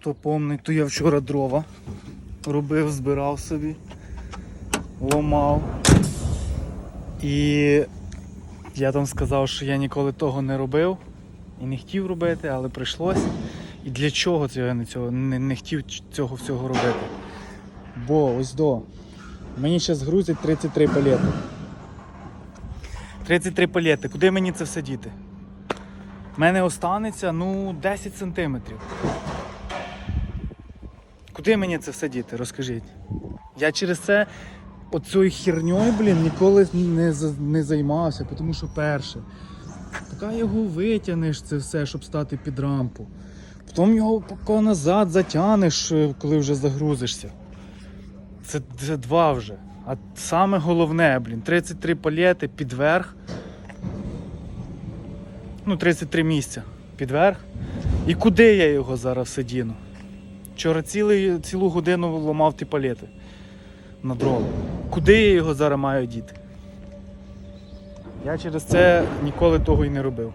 Хто помнить, то я вчора дрова робив, збирав собі, ломав. І я там сказав, що я ніколи того не робив і не хотів робити, але прийшлось. І для чого це я не, цього, не, не хотів цього всього робити? Бо ось до. Мені зараз грузять 33 палети. 33 палети. Куди мені це все діти? У мене останеться ну 10 сантиметрів. Куди мені це все діти? Розкажіть. Я через це оцею херньою, блін, ніколи не, не займався, тому що перше. Поки його витягнеш це все, щоб стати під рампу. Потім його поки назад затягнеш, е, коли вже загрузишся. Це, це два вже. А саме головне, блін, 33 палети під верх. Ну, 33 місця під верх. І куди я його зараз сидіну? Вчора цілий, цілу годину ламав ті палети на дрова. Куди я його зараз маю діти? Я через це ніколи того і не робив.